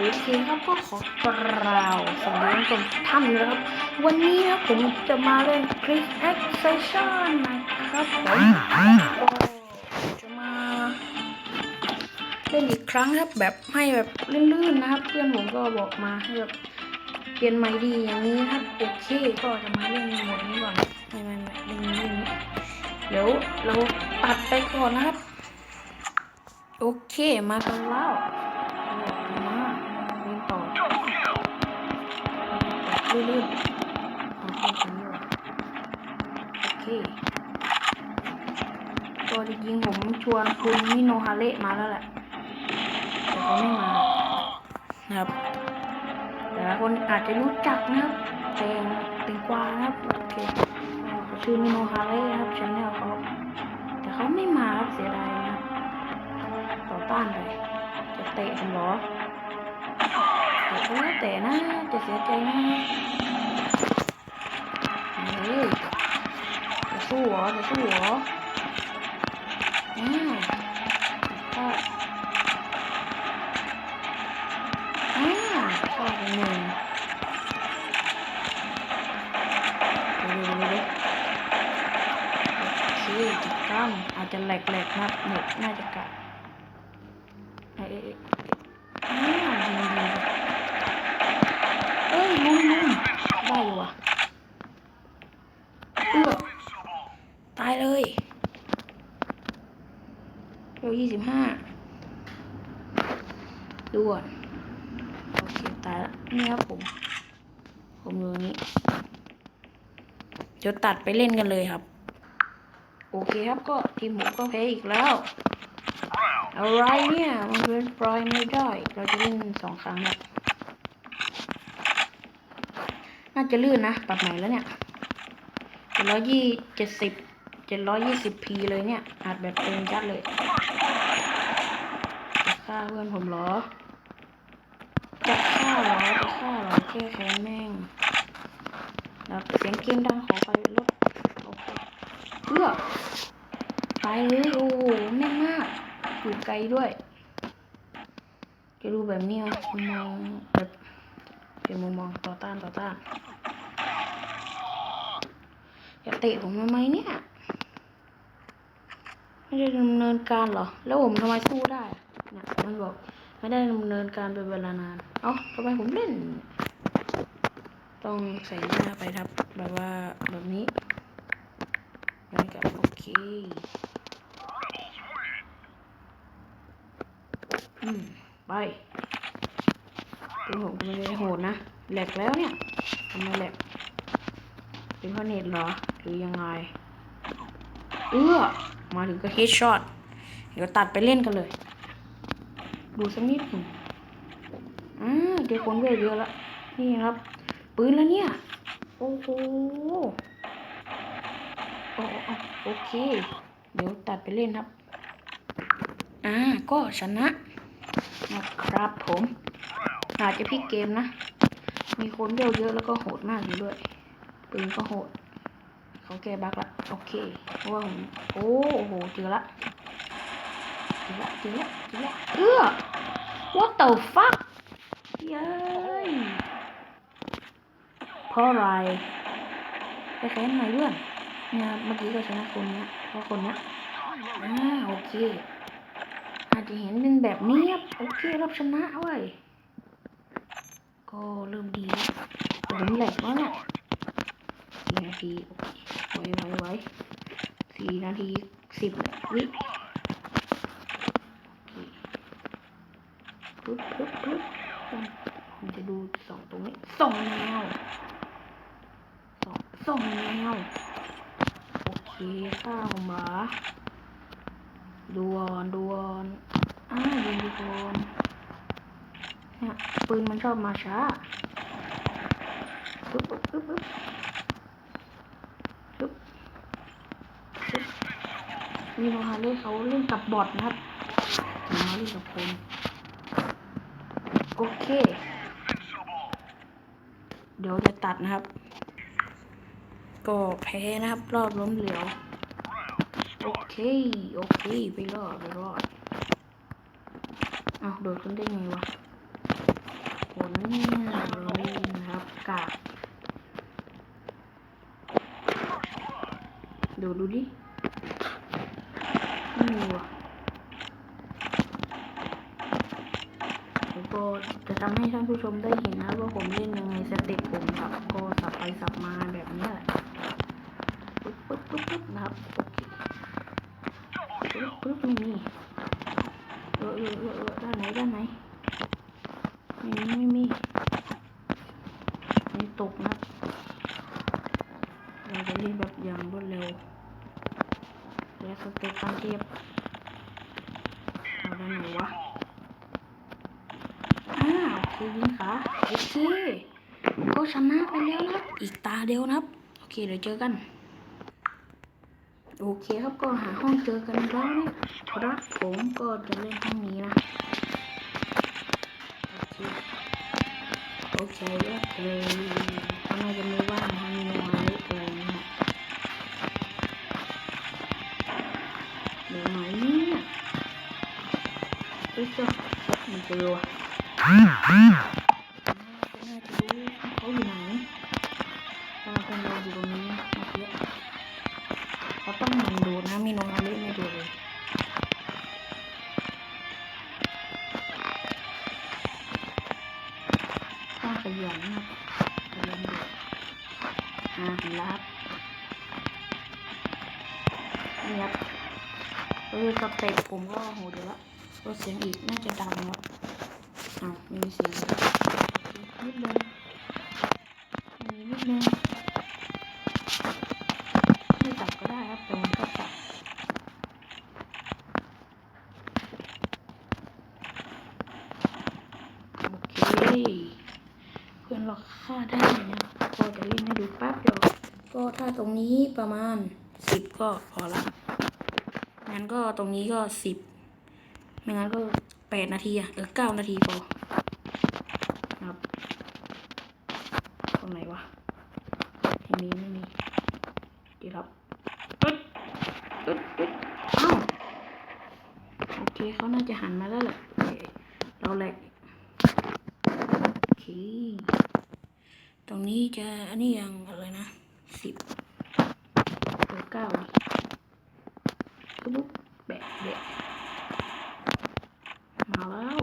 โอเคครับก็ขอกล่าวสวัสดีทุกท่านนะครับ วันนี้นะผมจะมาเล่น Click Accession นะครับผมจะมาเล่นอีกครั้งครับแบบให้แบบลื่นๆนะครับ เพื่อนผมก็บอกมาให้แบบเปลี่ยนใหม่ดีอย่างนี้ครับโอเคก็จะมาเล่นหมดนี้ก่อนไม่ไม่ไม่เล่นนี้เล่นนี้เดี๋ยวเราตัดไปก่อนนะครับ โอเคมากันแล้ว ลื่นๆโอเคกันอยู่โอเคตัวจริงผมชวนคุณมิโนฮาเระมาแล้วแหละแต่เขาไม่มานะครับแต่ละคนอาจจะรู้จักนะครับแตงแตงกวานะครับโอเคชื่อมิโนฮาเระครับชแนลเขาแต่เขาไม่มาครับเสียดายนะครับต่อต้านเลยจะเตะผมเหรอ เตะก็แล้วแต่นะจะเสียใจนะเฮ้ยจะสู้เหรอจะสู้เหรออ้ ยี่สิบห้าด่วนโอเคตายละนี่ครับผม ผมอยู่นี้เดี๋ยวตัดไปเล่นกันเลยครับ โอเคครับก็ทีมผมก็แพ้อีกแล้วอะไรเนี่ยมันเป็นปลายไม่ได้ เราจะเล่นสองครั้งครับน่าจะลื่นนะ ปรับใหม่แล้วเนี่ยร้อยยี่เจ็ดสิบ เจ็ดร้อยยี่สิบพีเลยเนี่ยอาจแบบเต็มยัดเลยจะฆ่าเพื่อนผมเหรอ จะฆ่าเหรอ จะฆ่าเหรอแค่แค้นแม่งแล้วเสียงเกมดังขอไปลดโอเคเพื่อตายเลยโอ้โหแม่งมากอยู่ไกลด้วย จะดูแบบนี้ครับมุมมองแบบเป็นมุมมองต่อต้านต่อต้านจะเตะผมทำไมเนี่ย ไม่ได้ดำเนินการเหรอ แล้วผมทำไมสู้ได้เนี่ยมันบอกไม่ได้ดำเนินการเป็นเวลานาน เอ้าทำไมผมเล่น ต้องใส่หน้าไปครับ แบบว่าแบบนี้แล้วกับโอเคอืมไปดูผมทำไมได้โหดนะ แหลกแล้วเนี่ยทำไมแหลกเป็นเพราะเน็ตเหรอ หรือยังไง เอื้อ มาถึงก็เฮดช็อตเดี๋ยวตัดไปเล่นกันเลย ดูสักนิดหนึ่งอ่าเดี๋ยวคนเวเยอะละนี่ครับ ปืนแล้วเนี่ย โอ้โหโอโอโอเค เดี๋ยวตัดไปเล่นครับ อ่า ก็ชนะนะครับผมอาจจะพลิกเกมนะ มีคนเวเยอะแล้วก็โหดมากอยู่ด้วยปืนก็โหด เขาแก้บั๊กละโอเคเพราะว่าผมโอ้โหเจอละเจอละเจอละเจอละเอื้อ what the fuck เย้ยเพราะอะไรไปแค้นใหม่เรื่องเนี่ยเมื่อกี้ก็ชนะคนเนี้ยเพราะคนเนี้ยอ่าโอเค อาจจะเห็นเป็นแบบนี้ครับโอเค รับชนะเว้ยก็เริ่มดีแล้วแต่ผมแหลกแล้วเนี่ยสี่นาทีโไว้ไว้ไว้สี่นาทีสิบวิโอเคปึ๊บปึ๊บปึ๊บผมจะดูสองตรงนี้สองแนวสองสองแนวโอเคข้าวหมาดวนดวนอ่ายิงดีกวนเนี่ยปืนมันชอบมาช้าปึ๊บปึ๊บปึ๊บปึ๊บปึ๊บปึ๊บ มีโนฮาเล่เขาเล่นกับบอทนะครับมาเล่นกับคนโอเค เดี๋ยวจะตัดนะครับ ก็แพ้นะครับ รอบล้มเหลวโอเค โอเค ไปรอดไปรอดเอาโดดขึ้นได้ไงวะคนนะเนี่ยเราเล่นะครับกากดูดูดิ มีว่ะผมก็จะทำให้ท่านผู้ชมได้เห็นนะว่าผมเล่นยังไงสเต็ปผมครับก็สับไปสับมาแบบนี้แหละปึ๊บปึ๊บปึ๊บปึ๊บนะครับโอเคปึ๊บปึ๊บไม่มีเออเออเออเออด้านไหนด้านไหนไม่มีไม่มีไม่ตกนะเราจะเล่นแบบอย่างรวดเร็ว และสเต็ปการเทียบเอาด้านไหนวะ อ้าวโอเคยิงขาโอเคก็ชนะไปแล้วนะอีกตาเดียวนะครับ โอเคเดี๋ยวเจอกัน โอเคครับก็หาห้องเจอกันแล้วนะครับผมก็จะเล่นห้องนี้นะ โอเค โอเคโอเคเขาน่าจะไม่ว่างนะมีน้ ดี๋ยวไหนเนี่ยเอ้ยเจ้ามันเจอว่ะน่าจะรู้เขาอยู่ไหนเราคนเราอยู่ตรงนี้เมื่อกี้เขาต้องมันดูนะมีน้องอาลิไม่ดูเลยต้องขยันนะขยันดูอ่าเห็นแล้วครับนี่ครับ ก็คือสเต็ปผมก็โหดอยู่แล้วก็เสียงอีกน่าจะดังครับอ้าวไม่มีเสียงนิดนึงมีนิดนึงไม่ตัดก็ได้ครับแต่มันก็ตัดโอเคเพื่อนเราฆ่าได้นะก็จะเล่นให้ดูแป๊บเดียวก็ถ้าตรงนี้ประมาณสิบก็พอละ งั้นก็ตรงนี้ก็สิบไม่งั้นก็แปดนาทีอะเออเก้านาทีพอครับตรงไหนวะที่มีไม่มีดีครับปึ๊ดปึ๊ดปึ๊ดอ้าวโอเคเขาน่าจะหันมาแล้วแหละเคเราแหลกโอเคตรงนี้จะอันนี้ยังอะไรนะสิบหรือเก้าดิปุ๊บแบะแบะมาแล้ว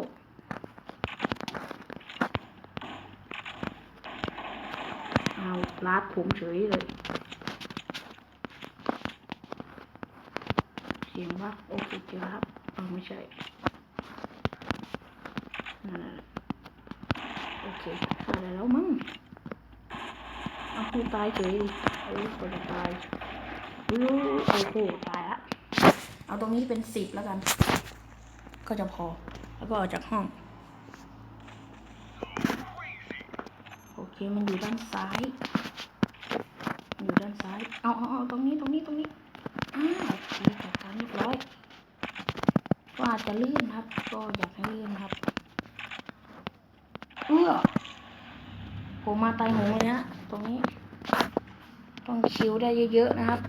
เอาลาด ผมเฉยเลยเสียงว่าโอเคเจอครับเอาไม่ใช่นั่นแหละโอเคตายแล้วมั้งเอาคูตายเฉยดิเอ้ยคนจะตายอู้โอ้โหตายละเอาตรงนี้เป็นสิบแล้วกัน ก็จะพอ แล้วก็ออกจากห้องโอเค มันอยู่ด้านซ้ายมันอยู่ด้ายเอาเอาเอาตรงนี้ตรงนี้ตรงนี้อ้าวโอเคจัดการเรียบร้อยก็อาจจะลื่นครับ ก็อยากให้ลื่นครับเอื้อผมมาตายหงเลยนะตรงนี้ ต้องคิวได้เยอะๆนะครับ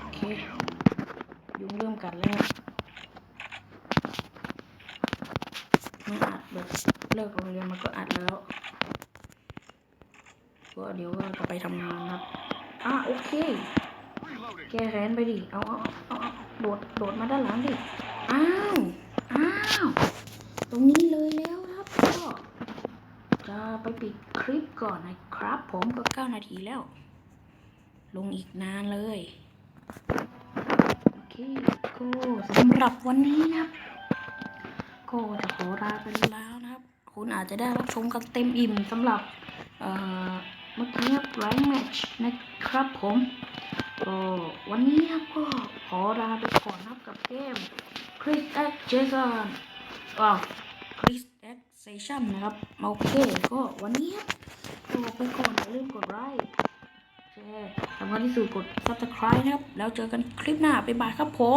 โอเคยุงเริ่มกัดแล้วนะไม่อัดแบบเลิกโรงเรียนมันก็อัดแล้วก็เดี๋ยวก็ ไปทำงานครับอะโอเค แกแค้นไปดิ เอาเอาเอาโดด โดดมาด้านหลังดิ อ้าว อ้าว ตรงนี้เลยแล้วครับก็จะไปปิดคลิปก่อนนะครับ ผมก็เก้านาทีแล้ว ลงอีกนานเลย โอเคก็สำหรับวันนี้นะครับก็จะขอลาไปแล้วนะครับ คุณอาจจะได้รับชมกันเต็มอิ่มสำหรับ เอ่อ เมื่อกี้ครับไลฟ์แมชนะครับผมก็วันนี้ครับก็ขอลาไปก่อนนะครับกับเกม Chris X Jason อ้าว Chris X Session นะครับโอเคก็วันนี้ครับก็ไปก่อนอย่าลืมกดไลค์แชร์สำคัญที่สุดกด subscribe นะครับ แล้วเจอกันคลิปหน้าบ๊ายบายครับผม